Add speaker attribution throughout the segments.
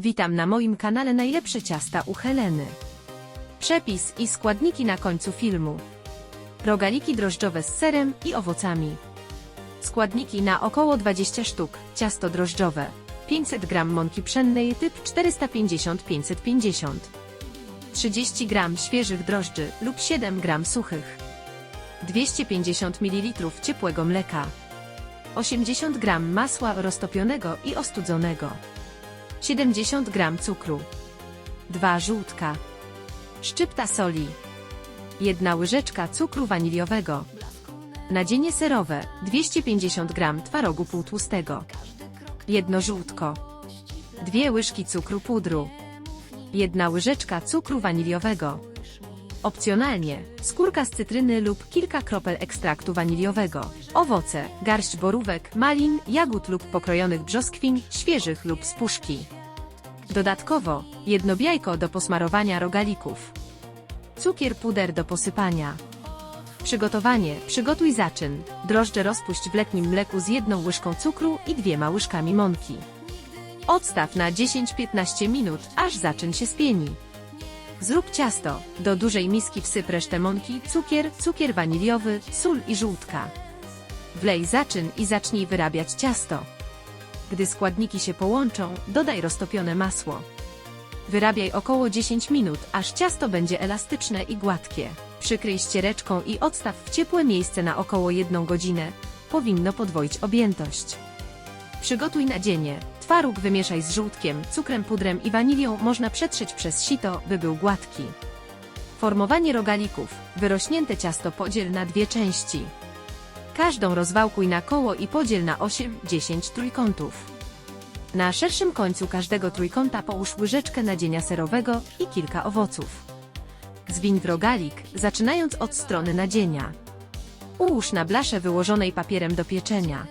Speaker 1: Witam na moim kanale Najlepsze ciasta u Heleny. Przepis i składniki na końcu filmu. Rogaliki drożdżowe z serem i owocami. Składniki na około 20 sztuk. Ciasto drożdżowe. 500 g mąki pszennej typ 450-550. 30 g świeżych drożdży lub 7 g suchych. 250 ml ciepłego mleka. 80 g masła roztopionego i ostudzonego. 70 g cukru. 2 żółtka. Szczypta soli. 1 łyżeczka cukru waniliowego. Nadzienie serowe 250 g twarogu półtłustego. 1 żółtko. 2 łyżki cukru pudru. 1 łyżeczka cukru waniliowego. Opcjonalnie skórka z cytryny lub kilka kropel ekstraktu waniliowego. Owoce, garść borówek, malin, jagód lub pokrojonych brzoskwin, świeżych lub z puszki. Dodatkowo jedno jajko do posmarowania rogalików. Cukier puder do posypania. Przygotowanie. Przygotuj zaczyn. Drożdże rozpuść w letnim mleku z jedną łyżką cukru i dwiema łyżkami mąki. Odstaw na 10-15 minut, aż zaczyn się spieni. Zrób ciasto. Do dużej miski wsyp resztę mąki, cukier, cukier waniliowy, sól i żółtka. Wlej zaczyn i zacznij wyrabiać ciasto. Gdy składniki się połączą, dodaj roztopione masło. Wyrabiaj około 10 minut, aż ciasto będzie elastyczne i gładkie. Przykryj ściereczką i odstaw w ciepłe miejsce na około 1 godzinę. Powinno podwoić objętość. Przygotuj nadzienie. Twaróg wymieszaj z żółtkiem, cukrem pudrem i wanilią można przetrzeć przez sito, by był gładki. Formowanie rogalików. Wyrośnięte ciasto podziel na dwie części. Każdą rozwałkuj na koło i podziel na 8-10 trójkątów. Na szerszym końcu każdego trójkąta połóż łyżeczkę nadzienia serowego i kilka owoców. Zwiń w rogalik, zaczynając od strony nadzienia. Ułóż na blasze wyłożonej papierem do pieczenia.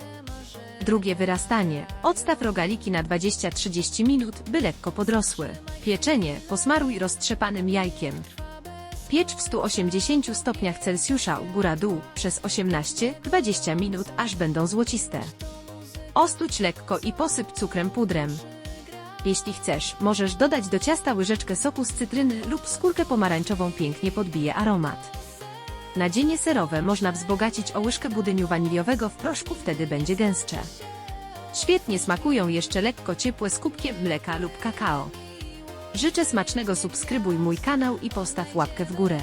Speaker 1: Drugie wyrastanie. Odstaw rogaliki na 20-30 minut, by lekko podrosły. Pieczenie posmaruj roztrzepanym jajkiem. Piecz w 180 stopniach Celsjusza góra-dół przez 18-20 minut, aż będą złociste. Ostuć lekko i posyp cukrem pudrem. Jeśli chcesz, możesz dodać do ciasta łyżeczkę soku z cytryny lub skórkę pomarańczową pięknie podbije aromat. Nadzienie serowe można wzbogacić o łyżkę budyniu waniliowego w proszku, wtedy będzie gęstsze. Świetnie smakują jeszcze lekko ciepłe z kubkiem mleka lub kakao. Życzę smacznego subskrybuj mój kanał i postaw łapkę w górę.